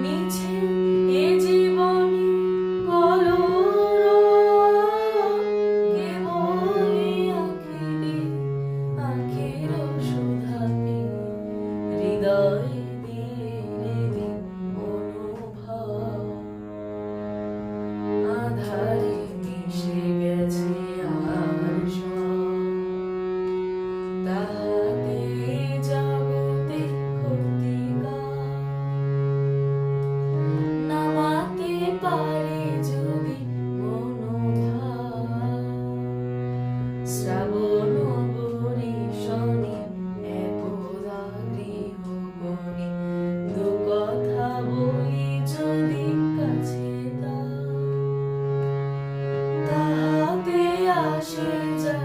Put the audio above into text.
মিছে এ জীবনে কলর কেবলে আখিরে আখির সুধাতে হৃদয়। 是真